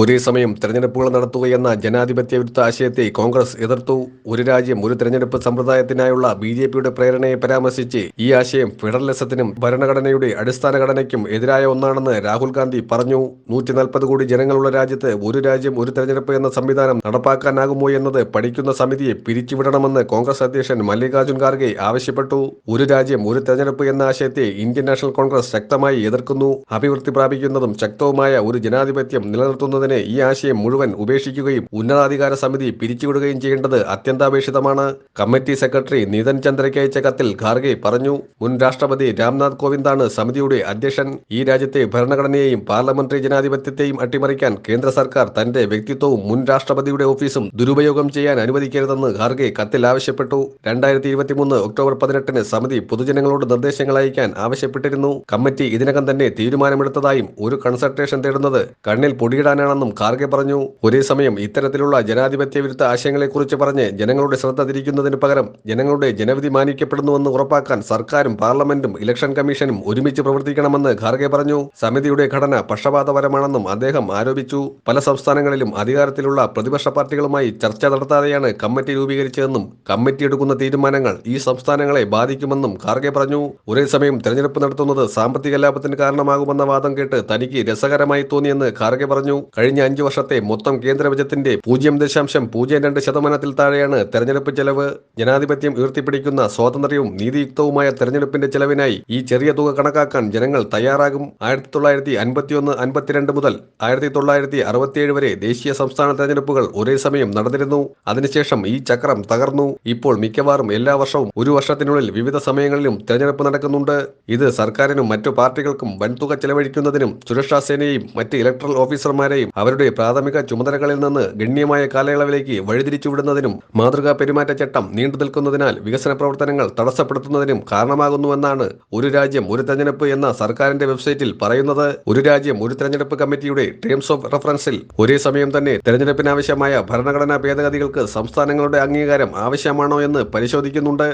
ഒരേ സമയം തെരഞ്ഞെടുപ്പുകൾ നടത്തുകയെന്ന ജനാധിപത്യ വിരുദ്ധ ആശയത്തെ കോൺഗ്രസ് എതിർത്തു. ഒരു രാജ്യം ഒരു തെരഞ്ഞെടുപ്പ് സമ്പ്രദായത്തിനായുള്ള ബി ജെ പിയുടെ പ്രേരണയെ പരാമർശിച്ച് ഈ ആശയം ഫെഡറലിസത്തിനും ഭരണഘടനയുടെ അടിസ്ഥാന ഘടനയ്ക്കും എതിരായ ഒന്നാണെന്ന് രാഹുൽ ഗാന്ധി പറഞ്ഞു. നൂറ്റി നാൽപ്പത് കോടി ജനങ്ങളുള്ള രാജ്യത്ത് ഒരു രാജ്യം ഒരു തെരഞ്ഞെടുപ്പ് എന്ന സംവിധാനം നടപ്പാക്കാനാകുമോ എന്നത് പഠിക്കുന്ന സമിതിയെ പിരിച്ചുവിടണമെന്ന് കോൺഗ്രസ് അധ്യക്ഷൻ മല്ലികാർജുൻ ഖാർഗെ ആവശ്യപ്പെട്ടു. ഒരു രാജ്യം ഒരു തെരഞ്ഞെടുപ്പ് എന്ന ആശയത്തെ ഇന്ത്യൻ നാഷണൽ കോൺഗ്രസ് ശക്തമായി എതിർക്കുന്നു. അഭിവൃദ്ധി പ്രാപിക്കുന്നതും ശക്തവുമായ ഒരു ജനാധിപത്യം നിലനിർത്തുന്നതിന് ഈ ആശയം മുഴുവൻ ഉപേക്ഷിക്കുകയും ഉന്നതാധികാര സമിതി പിരിച്ചുവിടുകയും ചെയ്യേണ്ടത് അത്യന്താപേക്ഷിതമാണ്. കമ്മിറ്റി സെക്രട്ടറി നിതൻ ചന്ദ്രയ്ക്ക് അയച്ച കത്തിൽ ഖാർഗെ പറഞ്ഞു മുൻ രാഷ്ട്രപതി രാംനാഥ് കോവിന്ദാണ് സമിതിയുടെ അധ്യക്ഷൻ. ഈ രാജ്യത്തെ ഭരണഘടനയെയും പാർലമെന്ററി ജനാധിപത്യത്തെയും അട്ടിമറിക്കാൻ കേന്ദ്ര സർക്കാർ തന്റെ വ്യക്തിത്വവും മുൻ രാഷ്ട്രപതിയുടെ ഓഫീസും ദുരുപയോഗം ചെയ്യാൻ അനുവദിക്കരുതെന്ന് ഖാർഗെ കത്തിൽ ആവശ്യപ്പെട്ടു. രണ്ടായിരത്തി ഇരുപത്തിമൂന്ന് ഒക്ടോബർ പതിനെട്ടിന് സമിതി പൊതുജനങ്ങളോട് നിർദ്ദേശങ്ങൾ അയക്കാൻ ആവശ്യപ്പെട്ടിരുന്നു. കമ്മിറ്റി ഇതിനകം തന്നെ തീരുമാനമെടുത്തതായും ഒരു കൺസൾട്ടേഷൻ തേടുന്നത് കണ്ണിൽ പൊടിയിടാനാണെന്നും ഖാർഗെ പറഞ്ഞു. ഒരേ സമയം ഇത്തരത്തിലുള്ള ജനാധിപത്യ വിരുദ്ധ ആശയങ്ങളെക്കുറിച്ച് പറഞ്ഞ് ജനങ്ങളുടെ ശ്രദ്ധ തിരിക്കുന്നതിന് പകരം ജനങ്ങളുടെ ജനവിധി മാനിക്കപ്പെടുന്നുവെന്ന് ഉറപ്പാക്കാൻ സർക്കാരും പാർലമെന്റും ഇലക്ഷൻ കമ്മീഷനും ഒരുമിച്ച് പ്രവർത്തിക്കണമെന്ന് ഖാർഗെ പറഞ്ഞു. സമിതിയുടെ ഘടന പക്ഷപാതപരമാണെന്നും അദ്ദേഹം ആരോപിച്ചു. പല സംസ്ഥാനങ്ങളിലും അധികാരത്തിലുള്ള പ്രതിപക്ഷ പാർട്ടികളുമായി ചർച്ച നടത്താതെയാണ് കമ്മിറ്റി രൂപീകരിച്ചതെന്നും കമ്മിറ്റി എടുക്കുന്ന തീരുമാനങ്ങൾ ഈ സംസ്ഥാനങ്ങളെ ബാധിക്കുമെന്നും ഖാർഗെ പറഞ്ഞു. ഒരേ സമയം തെരഞ്ഞെടുപ്പ് നടത്തുന്നത് സാമ്പത്തിക ലാഭത്തിന് കാരണമാകുമെന്ന വാദം കേട്ട് തനിക്ക് രസകരമായി തോന്നിയെന്ന് ഖാർഗെ പറഞ്ഞു. കഴിഞ്ഞ അഞ്ചു വർഷത്തെ മൊത്തം കേന്ദ്ര ബജറ്റിന്റെ പൂജ്യം ദശാംശം പൂജ്യം രണ്ട് ശതമാനത്തിൽ താഴെയാണ് തെരഞ്ഞെടുപ്പ് ചെലവ്. ജനാധിപത്യം ഉയർത്തിപ്പിടിക്കുന്ന സ്വാതന്ത്ര്യവും നീതിയുക്തവുമായ തെരഞ്ഞെടുപ്പിന്റെ ചെലവിനായി ഈ ചെറിയ തുക കണക്കാക്കാൻ ജനങ്ങൾ തയ്യാറാകും. ആയിരത്തി തൊള്ളായിരത്തി അൻപത്തിയൊന്ന് അൻപത്തിരണ്ട് മുതൽ ആയിരത്തി തൊള്ളായിരത്തി അറുപത്തിയേഴ് വരെ ദേശീയ സംസ്ഥാന തെരഞ്ഞെടുപ്പുകൾ ഒരേ സമയം നടന്നിരുന്നു. അതിനുശേഷം ഈ ചക്രം തകർന്നു. ഇപ്പോൾ മിക്കവാറും എല്ലാ വർഷവും ഒരു വർഷത്തിനുള്ളിൽ വിവിധ സമയങ്ങളിലും തെരഞ്ഞെടുപ്പ് നടക്കുന്നുണ്ട്. ഇത് സർക്കാരിനും മറ്റു പാർട്ടികൾക്കും വൻതുക ചെലവഴിക്കുന്നതിനും സുരക്ഷാ സേനയെയും മറ്റ് ഇലക്ട്രൽ ഓഫീസർമാരെയും അവരുടെ പ്രാഥമിക ചുമതലകളിൽ നിന്ന് ഗണ്യമായ കാലയളവിലേക്ക് വഴിതിരിച്ചുവിടുന്നതിനും മാതൃകാ പെരുമാറ്റച്ചട്ടം നീണ്ടു നിൽക്കുന്നതിനാൽ വികസന പ്രവർത്തനങ്ങൾ തടസ്സപ്പെടുത്തുന്നതിനും കാരണമാകുന്നുവെന്നാണ് ഒരു രാജ്യം ഒരു തെരഞ്ഞെടുപ്പ് എന്ന സർക്കാരിന്റെ വെബ്സൈറ്റിൽ പറയുന്നത്. ഒരു രാജ്യം ഒരു തെരഞ്ഞെടുപ്പ് കമ്മിറ്റിയുടെ ടേംസ് ഓഫ് റഫറൻസിൽ ഒരേ സമയം തന്നെ തെരഞ്ഞെടുപ്പിനാവശ്യമായ ഭരണഘടനാ ഭേദഗതികൾക്ക് സംസ്ഥാനങ്ങളുടെ അംഗീകാരം ആവശ്യമാണോ എന്ന് പരിശോധിക്കുന്നുണ്ട്.